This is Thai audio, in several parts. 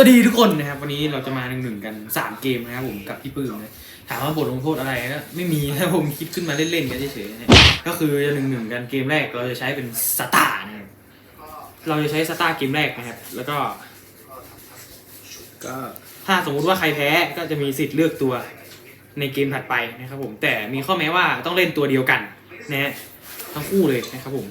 สวัสดีทุกคนนะครับ วันนี้เราจะมาหนึ่งหนึ่งกันสามเกมนะครับผมกับพี่ปื้มนะถามว่าบทลงโทษอะไรก็ไม่มีนะผมคิดขึ้นมาเล่นๆกันเฉยๆนะก็คือจะหนึ่งหนึ่งกันเกมแรกเราจะใช้เป็นสตาร์นะครับเราจะใช้สตาร์เกมแรกนะครับ แล้วก็ ก็ถ้าสมมุติว่าใครแพ้ก็จะมีสิทธิ์เลือกตัวในเกมถัดไปนะครับผมแต่มีข้อแม้ว่าต้องเล่นตัวเดียวกันนะฮะทั้งคู่เลยนะครับผม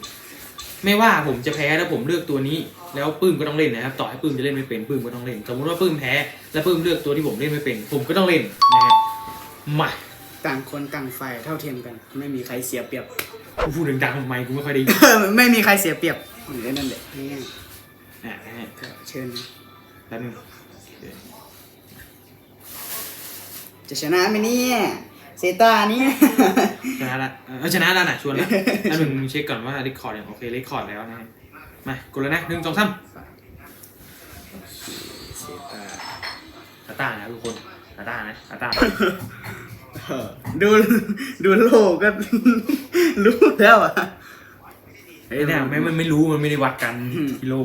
ไม่ว่าผมจะแพ้แล้วผมเลือกตัวนี้ แล้วปื้มก็ต้องเล่นนะครับต่อให้ปื้มจะเล่นไม่เป็นปื้มก็ต้องเล่นสมมติว่าปื้มแพ้ แล้วปื้มเลือกตัวที่ผมเล่นไม่เป็น ผมก็ต้องเล่นนะครับมาต่างคนต่างฝ่ายเท่าเทียมกัน ไม่มีใครเสียเปรียบ กูพูดดังๆทำไมกูไม่ค่อยได้ยินไม่มีใครเสียเปรียบเหมือนนั่นแหละง่ายอะนะฮะๆก็เชิญนะแป๊บนึงจะชนะไหมเนี่ย เซตาเนี่ยชนะละเออชนะแล้วนะชวนละอันหนึ่งเช็คก่อนว่าเรคคอร์ดยังโอเคเรคคอร์ดแล้วนะฮะมากดเลยนะหนึ่งสองสามเซตาตาตานะทุกคนตาตานะตาตาเออดูดูโลกก็ รู้แล้วอะเฮ้ยเนี่ยไม่ไม่ไม่รู้มันไม่ได้วัดกันกิโล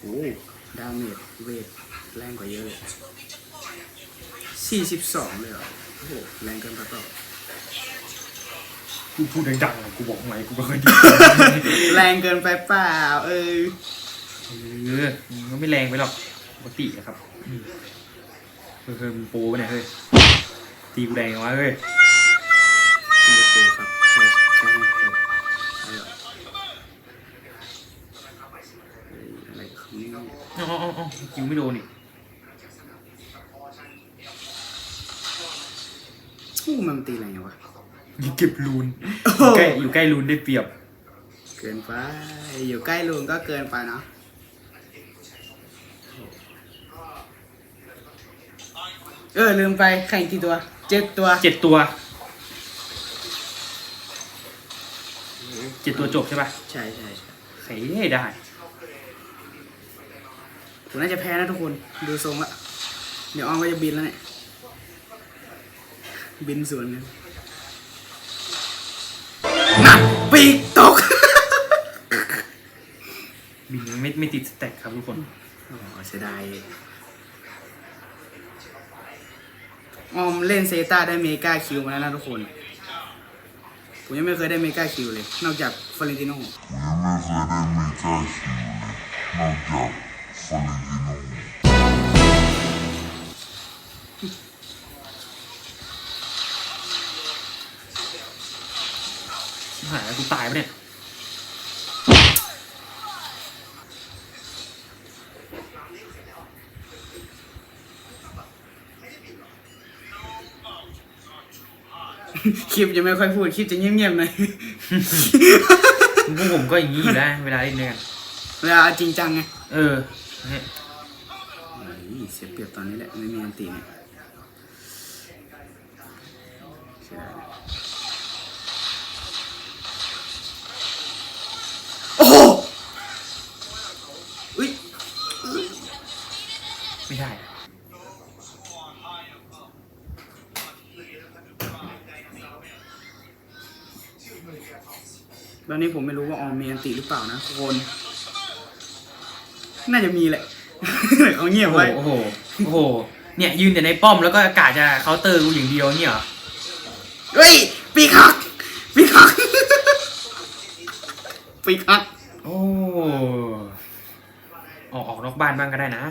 โอ้ดา เมจเวทแรงกว่าเยอะเลยสี่สิบสองเลยเหรอโอ้โหแรงเกินไปเปล่ากูพูดดังๆอะกูบอกทำไมกูไม่เคยดีแรงเกินไปเปล่า เออเออมันก็ไม่แรงไปหรอกปกติอะครับอืมเออเฮ้ยมึงโปรปะเนี่ยเฮ้ยตีกูแรงวะเฮ้ย ไม่ได้โกครับ นี่อ๋ออ๋ออ๋อคิวไม่โดนอีกอู้มันตีอะไรวะยิงเก็บรูนอยู่ใกล้อยู่ใกล้รูนได้เปรียบ เกินไป อยู่ใกล้ลุงก็เกินไปเนาะเออลืมไปแข่งกี่ตัวเจ็ดตัวเจ็ดตัวเจ็ดตัวจบใช่ปะใช่ใช่ใช่ใครให้ได้ ผมน่าจะแพ้นะทุกคน ดูทรงละเดี๋ยวออมก็จะบินแล้วเนี่ย บินสวนกันนักปีกตก บินยังไม่ไม่ติดสแต็กครับทุกคนอ๋อเสียดายออมเล่นเซต้าได้เมกาคิวมาแล้วนะทุกคน ผมยังไม่เคยได้เมกาคิวเลย นอกจากฟลอเรนติโน่ Eu me farei me cachorro, não já falei de novo. ชิบ หายแล้วกูตายปะเนี่ย คลิปจะไม่ค่อยพูด คลิปจะเงียบๆหน่อย พวกผมก็อย่างนี้อยู่แล้วเวลาเล่นด้วยกันเวลาเอาจริงจังไง เออ เฮ้ยเสียเปรียบตอนนี้แหละ ไม่มีอันตีเนี่ยเสียดายโอ้โหอุ้ยไม่ได้ตอนนี้ผมไม่รู้ว่าออมมีอันติหรือเปล่านะทุกคน น่าจะมีแหละเขาเงียบไว้ โอ้โหโอ้โหเนี่ยยืนแต่ในป้อมแล้วก็อากาศจะเคาน์เตอร์กูอย่างเดียวเนี่ยเหรอเฮ้ย ปีคัก ปีคัก ปีคัก โอ้ออกออกนอกบ้านบ้างก็ได้นะ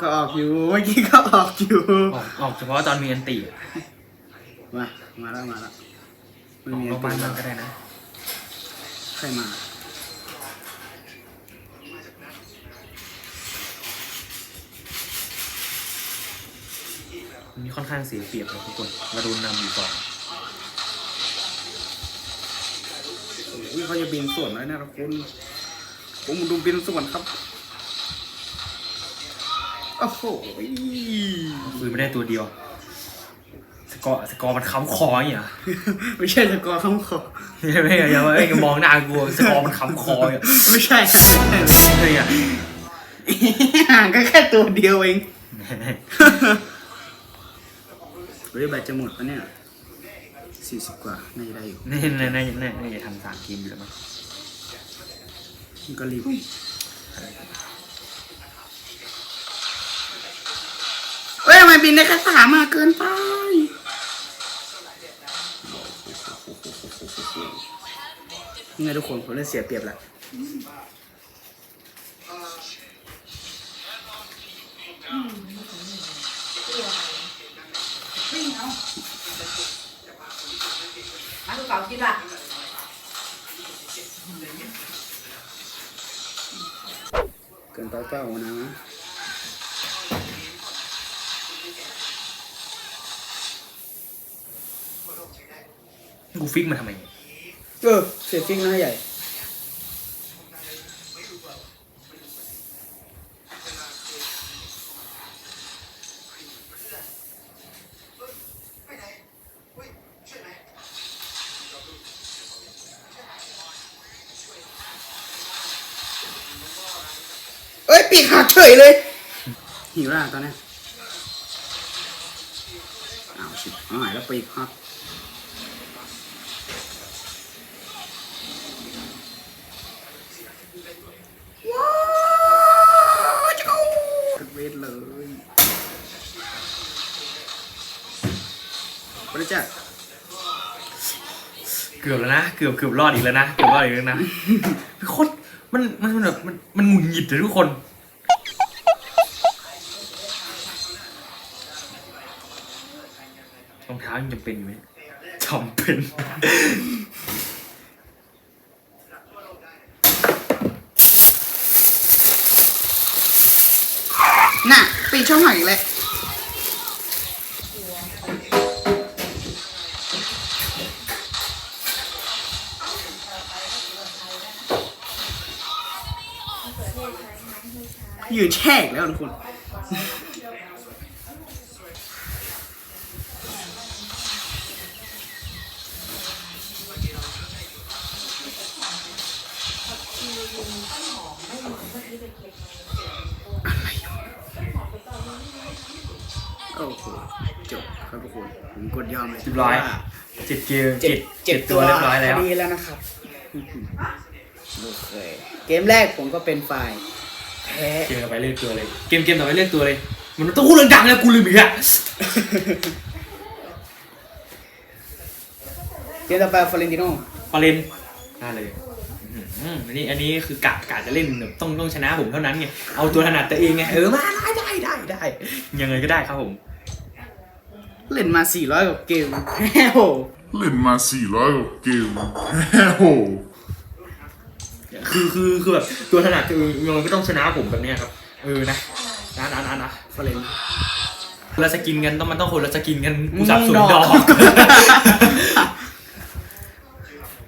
ก็ออกอยู่เมื่อกี้ก็ออกอยู่ ออกออกเฉพาะตอนมีอันติอะมา มาแล้วมาแล้วออกนอกบ้านบ้างก็ได้นะ ใครมา นมีค่อนข้างเสียเปรียบเลยทุกคนมาโดนนำอยู่ก่อนโอ้ยเขาจะบินส่วนแล้วเนี่ยนะคุณผมดูบินส่วนครับโอ้โหคือไม่ได้ตัวเดียว สกอร์สกอร์มันค้ำคออย่างเงี้ยไม่ใช่สกอร์ข้างคอไม่ไม่อย่ามาเอ้ยมองหน้ากูสกอร์มันค้ำคออย่างเงี้ยไม่ใช่ไม่ใช่เฮ้ยอะห่างก็แค่ตัวเดียวเองเฮ้ยแบตจะหมดปะเนี่ยสี่สิบกว่าน่าจะได้อยู่นี่นี่นี่นี่นี่จะทำสามเกมอยู่แล้วมั้งมันก็รีบเอ้ยทำไมบินได้แค่สามมาเกินไปนี่ไงทุกคนผมเล่นเสียเปรียบแหละ เก่าคิดละเกินไปเปล่านะกูฟิกมาทำไม เออ เสียฟิกหน้าใหญ่ ปีกหักเฉยเลย หิวแล้วตอนนี้อ้าวชิบหายแล้วปีกหักว้าวจะเอาเวทเลยไปเลยจ้ะเกือบแล้วนะ เกือบเกือบรอดอีกแล้วนะ เกือบรอดอีกแล้วนะโคตรมันมันมันแบบมันมันหงุดหงิดเลยทุกคน ยังจำเป็นอยู่ไหมจำเป็น น่ะปีช่องหายอีกแล้วยืนแช่อีกแล้วทุกคน เจ็ดเกมเจ็ดเจ็ดตัวเรียบร้อยแล้วดีแล้วนะครับโอเคเกมแรกผมก็เป็นฝ่ายแพ้เกมต่อไปเลือกตัวเลย เกมเกมต่อไปเลือกตัวเลย มันต้องพูดเรื่องดังแล้วกูลืมอีกอะเกมต่อไปฟอเรนติโนฟอเรนได้เลยอื้อหืออันนี้อันนี้คือกะกะจะเล่นแบบต้องต้องชนะผมเท่านั้นไง เอาตัวถนัดตัวเองไง เออมาได้ได้ได้ได้ ยังไงก็ได้ครับผม เล่นมา 400กว่าเกมแพ้โห เล่นมา400กว่าเกมแฮ่โหคือคือคือแบบตัวถนัดตัวเองยังไงก็ต้องชนะผมแบบเนี้ยครับ เออนะนะนะนะนะฟอเรนคนละสกินกันต้องมันต้องคนละสกินกันกูสับสนดอก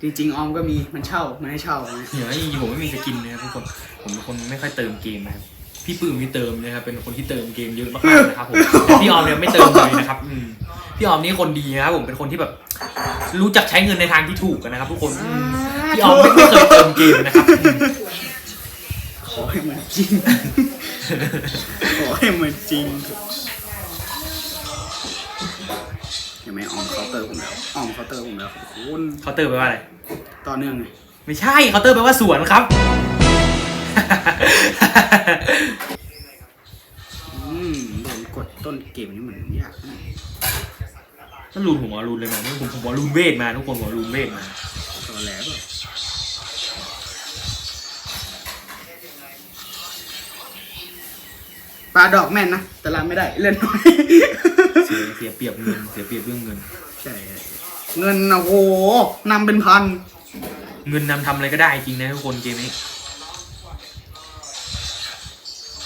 จริงๆ ออมก็มีมันเช่ามันให้เช่านะเดี๋ยวจริงๆผมไม่มีสกินนะครับทุกคนผมเป็นคนไม่ค่อยเติมเกมนะครับพี่ปื้มนี่เติมนะครับเป็นคนที่เติมเกมเยอะมากๆนะครับผมแต่พี่ออมเนี่ยไม่เติมเลยนะครับอืมพี่ออมนี่คนดีนะครับผมเป็นคนที่แบบ รู้จักใช้เงินในทางที่ถูกกันนะครับ ทุกคนอืมพี่ออมไม่ไม่เคยเติมเกมนะครับอืมขอให้มันจริงขอให้มันจริงเถอะเห็นไหมออมเคาน์เตอร์ผมแล้วออมเคาน์เตอร์ผมแล้วขอบคุณเคาน์เตอร์แปลว่าอะไรต่อเนื่องไงไม่ใช่เคาน์เตอร์แปลว่าสวนครับอืมโดนกดต้นเกมนี้เหมือนยากนะ นั่นรูนผมเอารูนเลยมานี่ผมผมเอารูนเวทมาทุกคนผมเอารูนเวทมาตอนแล้วแบบปลาดอกแม่นนะแต่รับไม่ได้เล่นน้อยเสียเสียเปรียบเงินเสียเปรียบเรื่องเงิน ใช่เงินนะโหนำเป็นพัน เงินนำทำอะไรก็ได้จริงนะทุกคนเกมนี้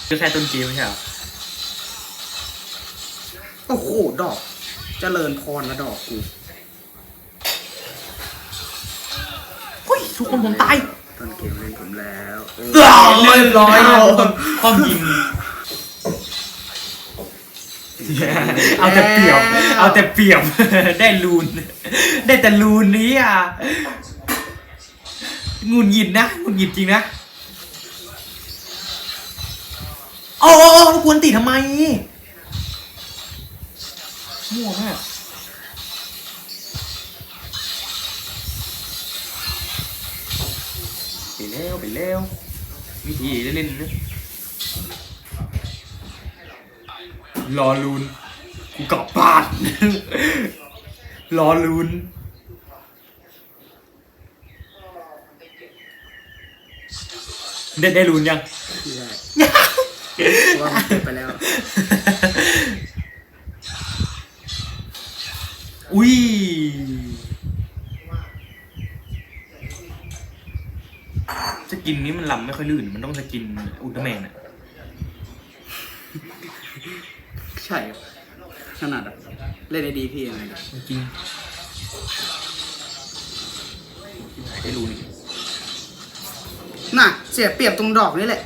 ก็แค่ต้นเกมไม่ใช่เหรอโอ้โหดอก เจริญพรละดอกกูเฮ้ยทุกคนผมตายต้นเกมเล่นผมแล้วเออเรียบร้อยนะทุกคนความยิงเอาแต่เปรียบ เอาแต่เปรียบ ได้ลูน ได้แต่ลูนนี้อะงุนหงิดนะงุนหงิดจริงนะโอ้โอ้โอ้กวนตีทำไม มั่วมากไปแล้วไปแล้ววิธีเล่นๆนะรอลูนกูกลับบ้าน รอลูนได้ได้ลูนยัง ว่าเก็บไปแล้ว อุ้ยสกินนี้มันลำไม่ค่อยลื่น มันต้องสกินอุลตร้าแมนอะใช่ขนาดอะเล่นได้ดีพี่ยังไงจริงได้ลูนอีกน่ะ เสียเปรียบตรงดอกนี่แหละ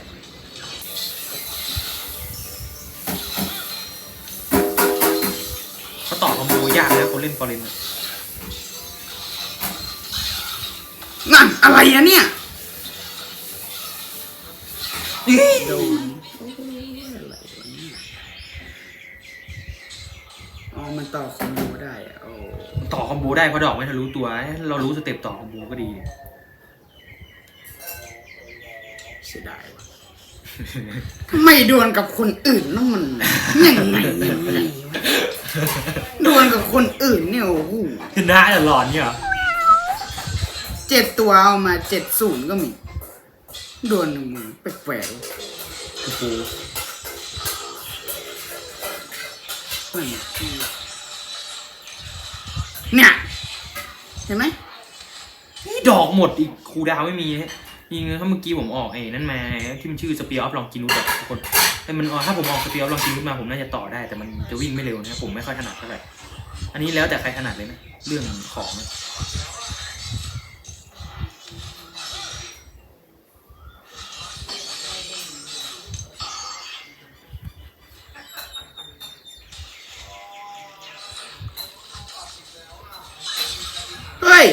ยากนะคนเล่นฟอร์เรนอะนั่นอะไรอะเนี่ยโดนอะไรวะเนี่ยอ๋อมันต่อคอมโบได้อะโอ้ต่อคอมโบได้เพราะดอกไม่ทะลุตัว เรารู้สเต็ปต่อคอมโบก็ดีเสียดายว่ะทำไมดวลกับคนอื่นแล้วมันยังไงยังไงวะ ดวลกับคนอื่นเนี่ยโอ้โหชนะตลอดเนี่ยเหรอเจ็ดตัวเอามาเจ็ดศูนย์ก็มีดวลหนึ่งมือแปลกๆวะโอ้โหเนี่ยเห็นไหมนี่ดอกหมดอีกครูดาวไม่มีนะยิงถ้าเมื่อกี้ผมออกไอ้นั่นมาที่มันชื่อสเปียร์ออฟลองกินุสอะทุกคน แต่มันถ้าผมออกสเปียร์ออฟลองกินุสมาผมน่าจะต่อได้ แต่มันจะวิ่งไม่เร็วนะผมไม่ค่อยถนัดเท่าไหร่ อันนี้แล้วแต่ใครถนัดเลยนะ เรื่องของนะเฮ้ย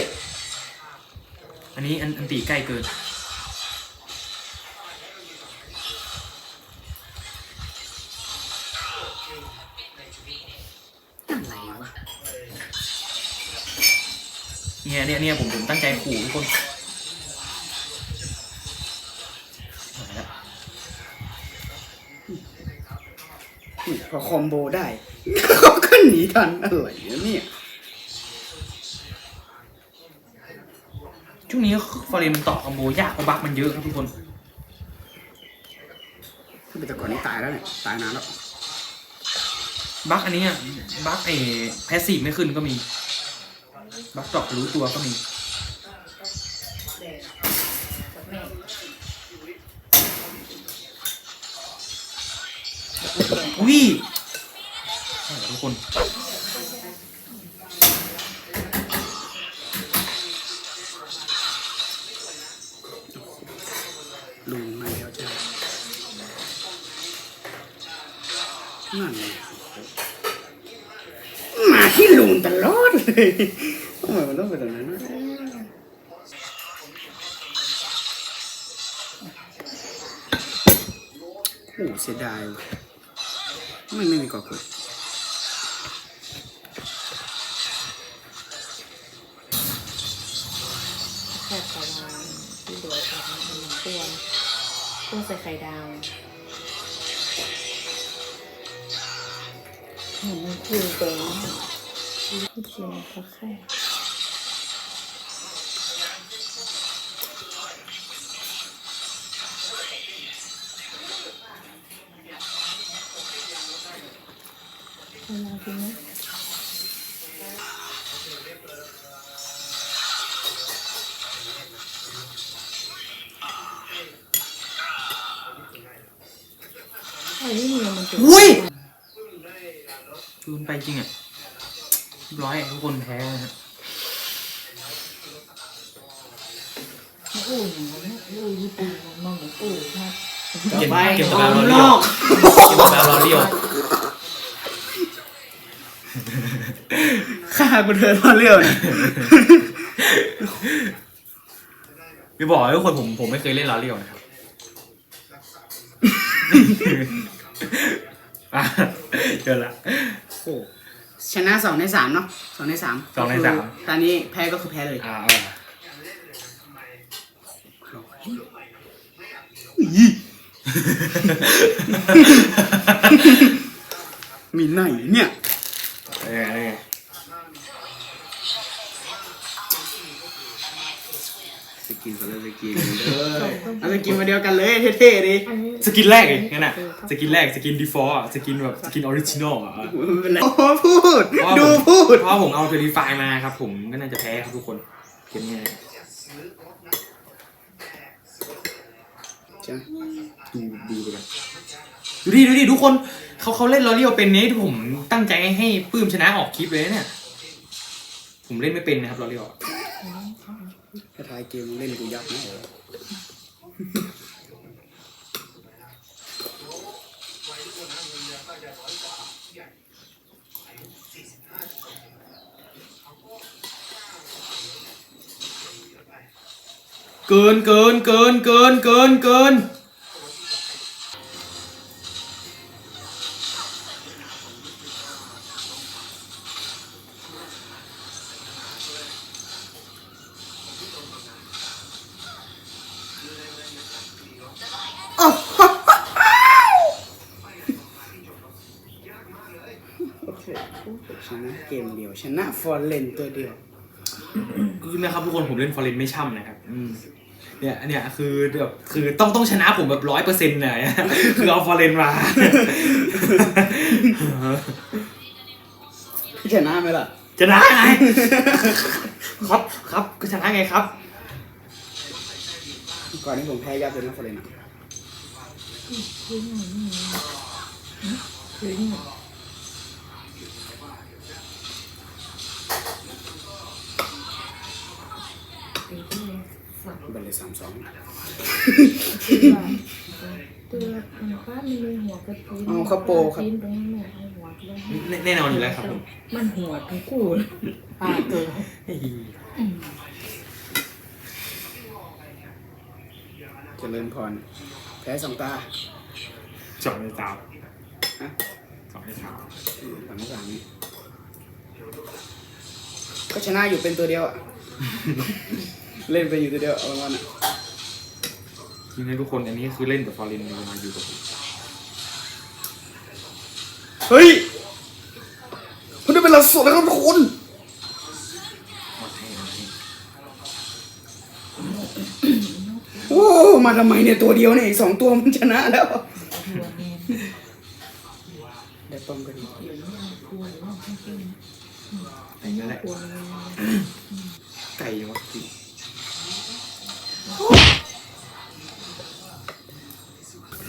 อันนี้อันอันตีใกล้เกิน ขู่ทุกคนมาแล้วนี่พอคอมโบได้เขาก็หนีทันอะไรวะเนี่ยช่วงนี้ฟอร์เรนมันต่อคอมโบยากเพราะบั๊กมันเยอะครับทุกคนคือแต่ก่อนนี้ตายแล้วเนี่ยตายนานแล้วบั๊กอันนี้อะบั๊กไอ้แพสซีฟไม่ขึ้นก็มี บั๊กดอกรู้ตัวก็มี อุ้ยโอ้โหทุกคนลุงมาแล้วจ้านั่นไงมาที่ลุงตลอดเลยทำไมมันต้องเป็นแบบนั้นวะโอ้เสียดายว่ะ ไม่ไม่มีก่อเกิดแค่ไข่ดาวที่เหลือจากมันเป็นตัวตัวใส่ไข่ดาวเห็นมันคือแดงที่ชิมก็แค่เวลากิน นะไอ้นี่มันเป็นอุ้ยลืมไปจริงอะเรียบร้อยทุกคนแพ้นะฮะอู้อย่างนั้นอู้ญี่ปุ่นมันเหมือนอู้ครับ เก็บไปเก็บอตะกร้าอกรอนเลี้ยอวกเก็บตะกร้ารอเลี้ยว ฆ่า กูเธอมาเรื่องเนี่ยไม่บอกให้ทุกคนผมผมไม่เคยเล่นลอเลี้ยวนะครับอะเจอละ โอ้ชนะสองในสามเนาะสองในสามสองในสาม ตอนนี้แพ้ก็คือแพ้เลยอ่าเออมีไหนเนี่ย เอาไปกินมาเดียวกันเลยเท่ๆดิอันนี้สกินแรกเลยงั้นน่ะสกินแรกสกินดีฟอร์สกินแบบสกินออริจินอลอะโอ้โหพูดเพราะว่าดูผมพูดเพราะว่าผมเอาเพลิฟายมาครับ ผมก็น่าจะแพ้ครับทุกคนเกมเนี้ยใช่ไหมดูดูไปกันดูดิดูดิทุกคนเขาเขาเล่นลอเรียลเป็นเนี้ที่ผมตั้งใจให้ปื้มชนะออกคลิปเลยนะเนี่ย ผมเล่นไม่เป็นนะครับลอเรียลถ้าทายเกมเล่นกูยับแน่เกินเกินเกินเกินเกินเกินโอ้โหโอเคชนะเกมเดียวชนะฟอร์เรนตัวเดียว คือนะครับทุกคนผมเล่นฟอร์เรนไม่ช่ำนะครับ อืม เนี่ยอันเนี้ยคือแบบคือต้องต้องชนะผมแบบร้อยเปอร์เซ็นต์เลยคือเอาฟอร์เรนมาชนะไหมล่ะชนะไงครับครับก็ชนะไงครับ ก่อนที่ผมแพ้ยับเลยนะฟอร์เรนอะ บัลเลยสามสองตัวมันฟ้ามันเลยหัวกระตุ้นตรงนั้นแม่เอาหัวลงแน่แน่นอนอยู่แล้วครับผมมันหัวทั้งคู่เลยปากตัวเฮ้ยเจริญพร แพ้สองตาสองในสามฮะสองในสามสามสามก็ชนะอยู่เป็นตัวเดียวอะ เล่นไปอยู่ตัวเดียวเอาวันอะจริงๆทุกคนอันนี้คือเล่นกับฟอร์เรนมาอยู่กับผมเฮ้ยมันได้เป็นเราสดแล้วครับทุกคนมาให้มาให้โอ้มาทำไมเนี่ยตัวเดียวเนี่ยอีกสองตัวมันชนะแล้วหัวแม่ได้ป้อมก็ดีหัวแล้วทั้งคู่อันนี้แหละ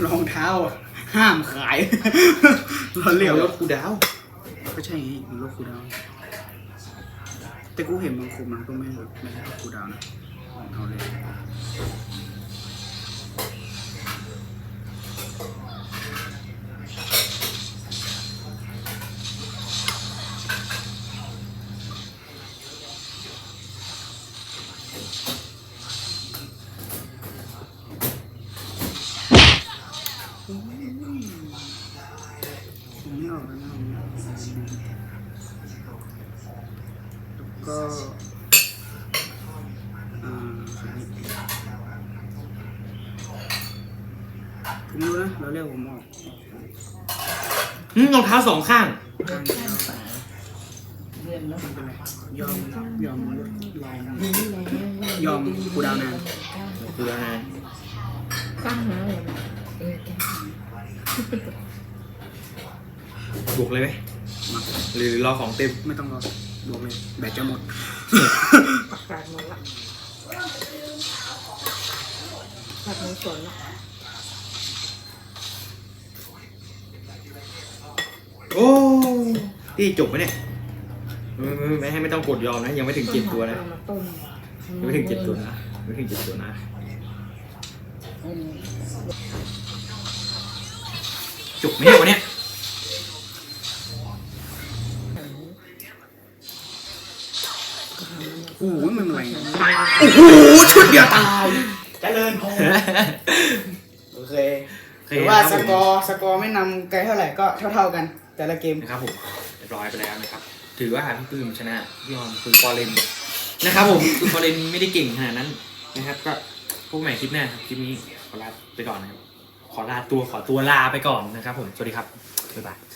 รองเท้า ห้ามขายเราเรียกรถคูดาวก็ใช่ไงมันรถคูดาว แต่กูเห็นบางคนมันก็ไม่ไม่ใช่รถคูดาวนะเอาเลย ไม่ออกแล้วนะแล้วก็อ่าผมรู้นะเราเรียกผมออก อืมรองเท้าสองข้าง ข้างเดียวไม่เป็นไรยอมยอมลดแรงยอมกูดาวนานคูดาวนะตั้งหาเลยเออบวกเลยไหมมาหรือรอของเต็มไม่ต้องรอบวกเลยแบตจะหมดประกาศหมดละตัดมือสวนละ โอ้ที่จบไหมเนี่ยไม่ไม่ไม่ให้ไม่ต้องกดยอมนะ ยังไม่ถึงเจ็ดตัวนะมาต้มยังไม่ถึงเจ็ดตัวนะยังไม่ถึงเจ็ดตัวนะจบไหมเนี่ยวันเนี้ยโอ้โหมันอะไรเนี่ยโอ้โหชุดเดียวตายเจริญพรโอเคโอเคถือว่าครับสผมกอร์สกอร์ไม่นำไกลเท่าไหร่ก็เท่าๆกัน แต่ละเกมนะครับผมเรียบร้อยไปแล้วนะครับ ถือว่าพี่ปื้มชนะพี่ออมคือฟอร์เรนนะครับผมคือฟอร์เรนไม่ได้เก่งขนาดนั้นนะครับ ก็พบกันใหม่คลิปหน้าครับคลิปนี้ขอลาไปก่อนนะครับขอลาตัวขอตัวลาไปก่อนนะครับ ผมสวัสดีครับบ๊ายบาย